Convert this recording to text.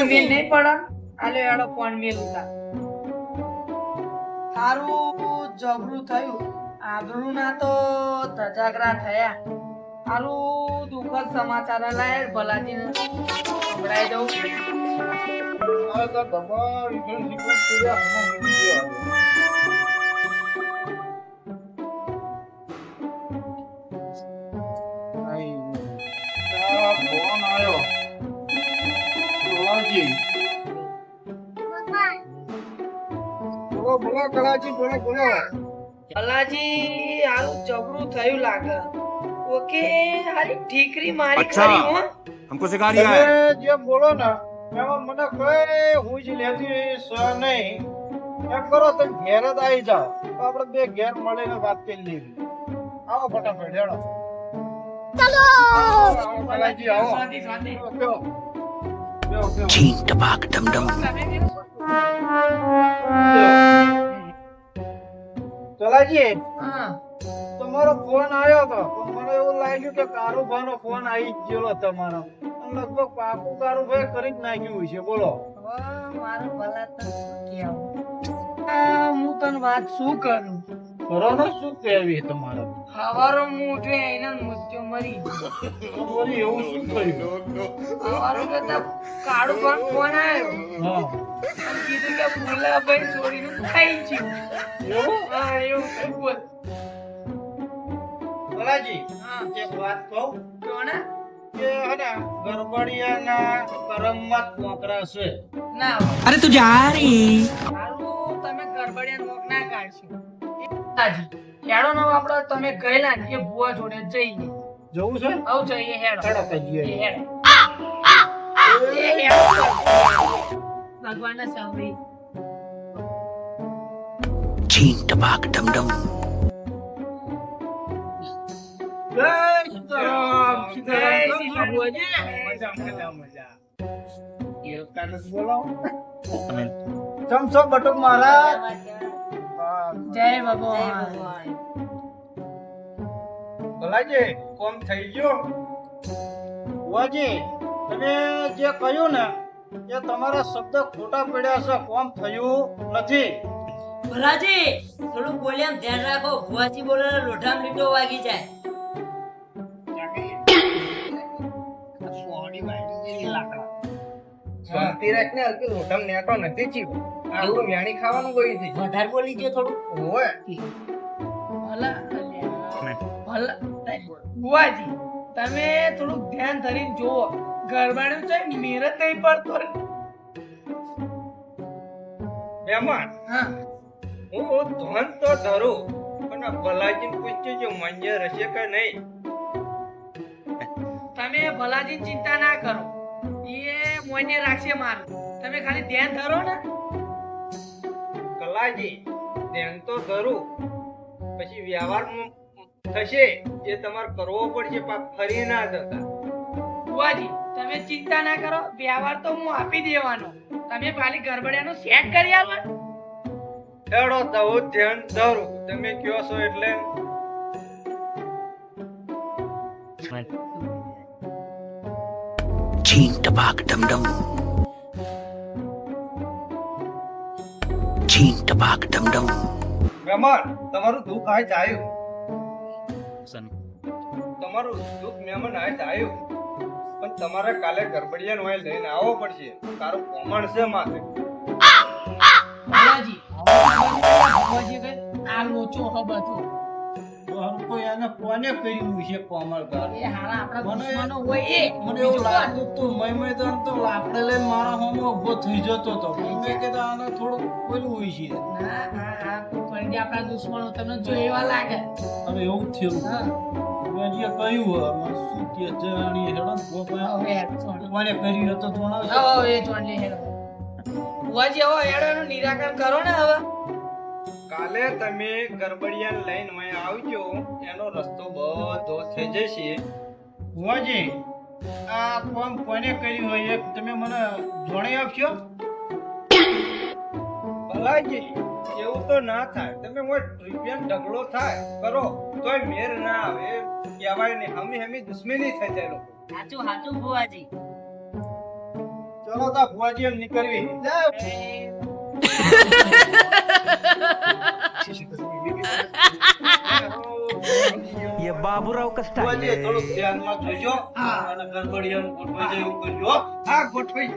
કોઈ મેલ નહીં પડે. આલે એડો ફોન મેલ ઉતા તારું જબરું થયું. આબરૂ ના તો ધજાગરા થયા. તારું દુઃખદ સમાચાર લાય ભલાજીને સંભળાઈ દઉં. તો ગયો ફોન આવ્યો. કલાજી બોલો બોલો કલાજી બોલો બોલો ભલાજી હારું જબરું થયું લાગે ઓકે હારી ઠીકરી મારી અચ્છા. ખરી હો हमको सिखा रिया है તમે જે બોલો ને એમાં મને કઈ હું જ લેતી સ નહીં એમ કરો તમે ઘેર જ આવી જાઓ તો આપણે બે ઘેર મળીને વાત કરી લેવી આવો ફટાફટ હેડો આવો, આવો, કલાજી, આવો. શાંતિ, શાંતિ. છીન ટપાક ડમડમ ચલાજી તમારો ફોન આવ્યો હતો મને એવું લાગ્યું કે કારુભાઈ નો ફોન આવી ગયો તમારો. લગભગ પાકું કારુભાઈ કરી જ નાખ્યું છે. બોલો. ભલા હું તને વાત શું કરું? કરો શું કહેવી તમારો? હવારો હું મરી. હા. કહું? કોને? કે નોકરા છે. ના. અરે તું જા રી. તમે ગરબડિયા નોક ના કાઢશો હેડો નો આપણે તમે કહેલા કે બુવા જોડે જઈએ. જવું છે? આવ જઈએ હેડો હેડો તો જઈએ. ભગવાન ના સાંભળી. ચીન ટબાક ડમડમ બોલાવો ચમચો બટુક મહારાજ? જય ભગવાન. ભલાજી કોમ થઈ ગયો? બુઆજી તમે જે કહ્યું ને એ તમારા શબ્દ ખોટા પડ્યા છે કોમ થયું નથી. ભલાજી થોડું બોલ્યામ ધ્યાન રાખો ભુવાજી બોલે લોઢામ લીટો વાગી જાય. શાંતિ રાખને હલકી લોઢામ નેટો નથી ચીવો આપણું વ્યાણી ખાવાનું કોઈ છે વધારે બોલી ગયો થોડું? હોય ભલા ભલા બુવાજી તમે થોડું ધ્યાન ધરીને જુઓ. ગરબાનું છે મેરત નહીં પડતો મહેમાન હા. હું ધન તો ધરું પણ ભલાજીને પૂછજો જો મંજર હશે કે નહીં. તમે ભલાજી ચિંતા ના કરો. એ મોઈને રાખશે મારું. તમે ખાલી ધ્યાન ધરો ને. પલ્લાજી ધ્યાન તો ધરું પછી વ્યવહાર થશે એ તમારે કરવો પડશે પાપ ફરી ના જતા બુઆજી તમે ચિંતા ના કરો. વ્યવહાર તો હું આપી દેવાનો. તમે ખાલી ગરબડિયાનો સેટ કરી આવવાનો એડો દઉ ધ્યાન ધરું. તમે કયો છો એટલે? ચીન ડમડમ છીન ટપાક ડમડમ મહેમાન તમારું દુઃખ આજ આવ્યું તમારું દુઃખ મહેમાન આજ આવ્યું પણ તમારે કાલે ગરબડિયાન હોય લઈને આવવો પડશે તારું કોમણ છે માથે ભગવાજી ભગવાજી કે આ લોચો હબ હતો કોઈ એને કોને કર્યું છે કોમળ એ હારા આપણા દુશ્મનો હોય એ. મને એવું લાગતું તું મય મય તો તો લઈને મારા હોમો થઈ જતો તો. મેં તો આને થોડું પેલું હોય છે. ના આપણા દુશ્મનો તમને જો એવા લાગે. હવે એવું થયું. મેં કહ્યું હવે શું કે જાણીએ હેડો ને હવે કોને કર્યું તો જણાવજો. હવે એ છોડ લે હવે હેડ નિરાકરણ કરો ને હવે. કાલે તમે ગરબડિયા લઈને અહીં આવજો. એનો રસ્તો બધો થઈ જશે હોજી. આ કોમ કોને કર્યું હોય એ તમે મને જણાવી આપશો? ભલાજી એવું તો ના થાય. તમે મોય રૂપિયા ઢગલો થાય કરો. તોય મેર ના આવે. કહેવાય ને હમી હમી દુશ્મની થઈ જાય લોકો. સાચું સાચું ભુવાજી. ચલો તા ભુવાજી એમ નીકળવી. એ બાબુરાવ કસ્ટા થોડુંક ધ્યાનમાં જોજો અને ગરબડિયાનું ગોઠવાઈ જાય એવું કરજો હા ગોઠવાઈ